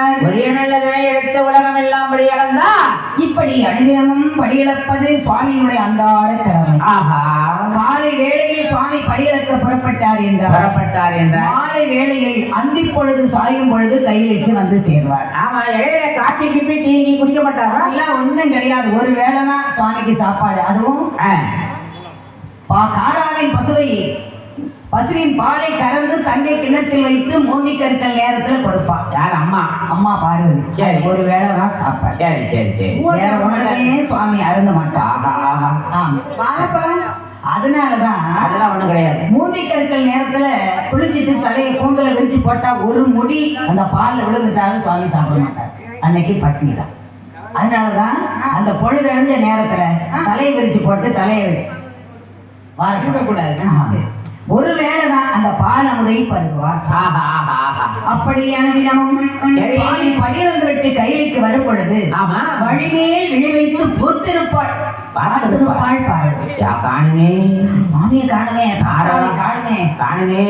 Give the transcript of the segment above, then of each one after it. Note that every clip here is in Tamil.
அடைந்தார் ஒரே நல்லதனை எடுத்து உலகம் எல்லாம் படி அளந்தா இப்படி அனைதினமும் படியிழப்பது சுவாமியினுடைய அன்றாட கடமை. ஆஹா. மாலை வேளையில் சுவாமி படியிழக்க புறப்பட்டார் என்றார். புறப்பட்டார் என்றார். மாலை வேளையில் அந்தி பொழுது சாயும் பொழுது கையிலுக்கு வந்து சேர்வார். ஆமா இடையில காப்பி கிப்பி டீ குடிக்க மாட்டாரா? இல்ல ஒண்ணும் கிடையாது. ஒரு வேளைனா சுவாமிக்கு சாப்பாடு. அதுவும் பா காடாவின் பசுவை பசுவின் பாலை கறந்து தங்கை கிண்ணத்தில் வைத்து மூங்கி கற்கள் நேரத்துல கொடுப்பான். யார்? அம்மா. அம்மா பார்வதி சரி. ஒரு வேளை தான் சாப்பாடு சரி சரி சரி. வேற சுவாமி அருந்த ஆஹா ஆம். அதனாலதான் அதெல்லாம் ஒண்ணும் கிடையாது. மூந்தி கற்கள் நேரத்துல குளிச்சிட்டு தலையை கூந்தல விரிச்சு போட்டா ஒரு முடி அந்த பால்ல விழுந்துட்டாலும் சுவாமி சாப்பிட மாட்டார். அன்னைக்கு பட்னி தான். அதனாலதான் அந்த பொழுதடைஞ்ச நேரத்துல தலையை விரிச்சு போட்டு தலையை கூடாது ஒரு வேளைதான் அந்த பால் அமுதை பருகுவார் அப்படியான தினமும். சுவாமி பணியிலிருந்து விட்டு கையிலுக்கு வரும் பொழுது ஆமா. வழிமேல் விழி வைத்து பொறுத்திருப்பாள் பார்த்திருப்பாள் பாரு. யா காணுமே. சுவாமியை காணுமே பாராவை காணுமே. காணுமே.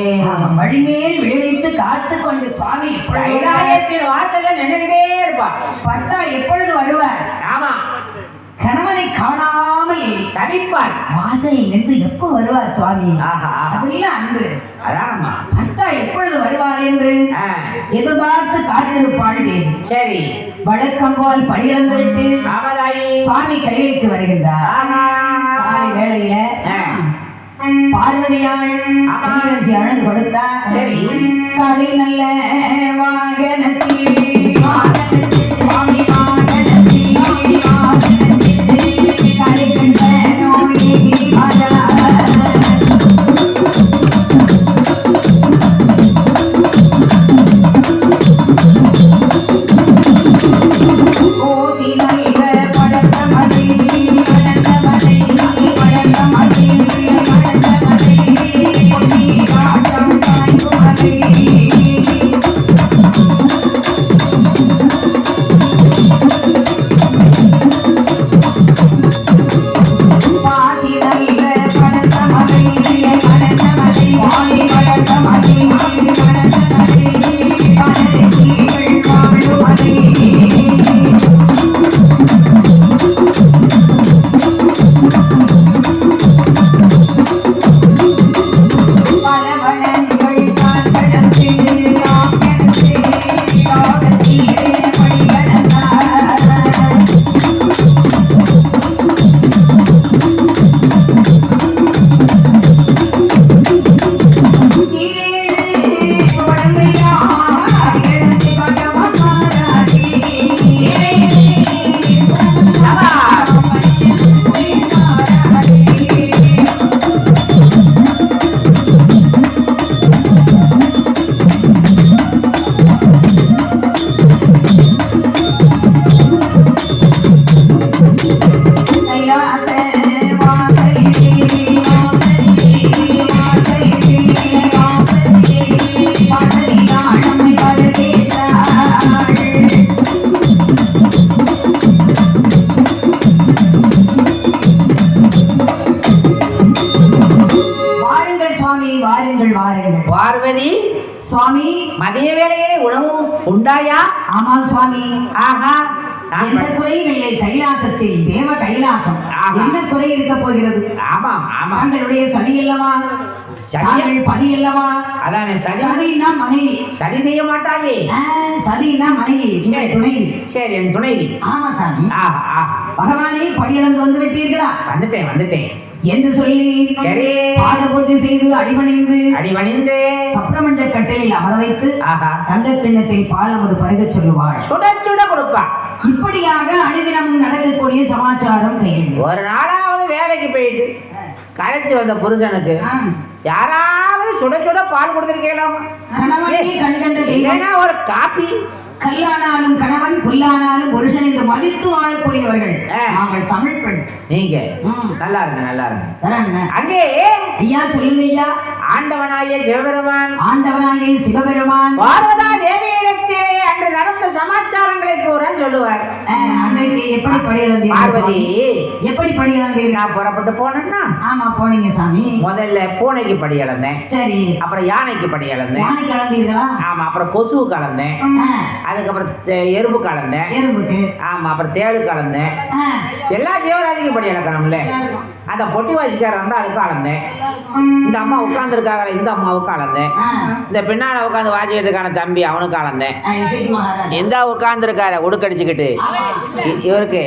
வழிமேல் விழி வைத்து காத்து கொண்டு சுவாமி? கைலாயத்தின் வாசல்ல நின்றுகிட்டே இருப்பா பட்டா எப்பொழுது வருவார்? ஆமா. கணவனை காணாமல் தவிப்பார் வாசலில் நின்று எப்போ வருவார் சுவாமி? ஆஹா அதெல்லாம் அன்பு. அதானம்மா. பட்டா எப்பொழுது வருவார் என்று? எதிர்பார்த்து காத்திருப்பாள் தேவி. சரி. வழக்கம் போல் பணியிழந்து விட்டு சுவாமி கையிலுக்கு வருகின்றார். காலை வேளையில பார்வதியாள் அழகு கொடுத்தா சரி. கடை நல்ல வாகனத்தில் சுவாமி மதிய வேளையிலே உணவும் உண்டாயா? ஆமாம் சுவாமி. ஆஹா. எந்த குறையும் இல்லை. கைலாசத்தில் தேவ கைலாசம். என்ன குறை இருக்க போகிறது? ஆமாம் ஆமாம். தாங்களுடைய சதி? தாங்கள் பதி அல்லவா? அதானே சரி சதினா மனைவி? சரி செய்ய மாட்டாயே. சதினா மனைவி சரி. துணைவி. சரி என் துணைவி. ஆமா சாமி. ஆஹா ஆஹா. பகவானே படியிழந்து வந்து விட்டீர்களா? வந்துட்டேன் வந்துட்டேன். என்று சொல்லி சரி. பாத பூஜை செய்து அடிபணிந்து அடி வணிந்து சப்ரமண்ட கட்டிலில் அமர வைத்து தங்க கிண்ணத்தில் பாலமது பருகச் சொல்லுவாள். சுட சுட கொடுப்பா. இப்படியாக அனுதினம் நடக்கக்கூடிய சமாச்சாரம் கையில் ஒரு நாளாவது வேலைக்கு போயிட்டு களைச்சு வந்த புருஷனுக்கு யாராவது சுட சுட பால் கொடுத்துருக்கலாமா? கணவனே கண்கண்ட இல்லைன்னா ஒரு காப்பி. கல்லானாலும் கணவன் புல்லானாலும் புருஷன் என்று மதித்து வாழக்கூடியவர்கள். நாங்கள் தமிழ் பெண். நீங்க. நல்லா இருங்க நல்லா இருங்க. அங்கே. ஐயா சொல்லுங்க ஐயா. ஆண்டவனாகிய சிவபெருமான். ஆண்டவனாகிய சிவபெருமான். பார்வதா சமாச்சாரங்களை பூரா சொல்லுவார். அன்னைக்கு எப்படி படி இழந்தீங்க பார்வதி? எப்படி படி இழந்தீங்க நான் புறப்பட்டு போனேன்னா? ஆமா போனீங்க சாமி. முதல்ல பூனைக்கு படி இழந்தேன் சரி. அப்புறம் யானைக்கு படி இழந்தேன் யானைக்கு இழந்தீர்களா ஆமா அப்புறம் கொசுவு கலந்தேன். அதுக்கப்புறம் எறும்பு கலந்தேன். எறும்புக்கு. ஆமா அப்புறம் தேடு கலந்தேன். எல்லா ஜீவராசிக்கும் படி இழக்கணும்ல. அந்த பொட்டி வாசிக்கார அந்த ஆளுக்கு அளந்தேன் இந்த அம்மா உட்காந்துருக்காங்களே இந்த அம்மாவுக்கு அளந்தேன் இந்த பின்னால உட்காந்து வாசிக்கிட்டு இருக்கான தம்பி அவனுக்கு அளந்தேன். எந்த உட்காந்துருக்காரு உடுக்கடிச்சுக்கிட்டு. இவருக்கு.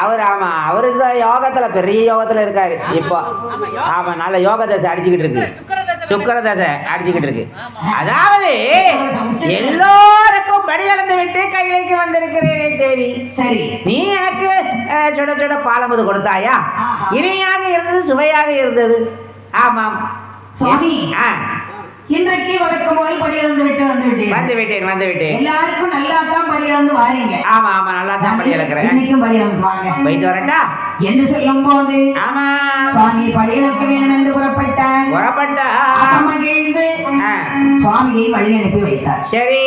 அவர் ஆமா அவரு இந்த யோகத்துல பெரிய யோகத்துல இருக்காரு. இப்போ ஆமா நல்ல யோக தசை அடிச்சுக்கிட்டு இருக்கு. சுக்கர தசை அடிச்சுக்கிட்டு இருக்கு. அதாவது எல்லோருக்கும் படி அளந்து விட்டு கையிலைக்கு வந்திருக்கிறேனே தேவி. சரி. நீ எனக்கு சுட சுட பாலமுது கொடுத்தாயா. இனிமையாக இருந்தது சுவையாக இருந்தது. ஆமாம். சுவாமி. இன்றைக்கு வழக்கம் போல் படி இழந்து விட்டு வந்து விட்டேன் வந்து விட்டேன். எல்லாருக்கும் நல்லா தான் படி இழந்து வாரீங்க. ஆமா ஆமா நல்லா தான் படி இழக்கிறேன் இன்னைக்கும் படி வாங்க. போயிட்டு வரட்டா? என்று சொல்லும் போது ஆமா. சுவாமி படி இழக்க வேண்டும் என்று புறப்பட்டார் புறப்பட்டா மகிழ்ந்து சுவாமியை வழி அனுப்பி வைத்தார். சரி.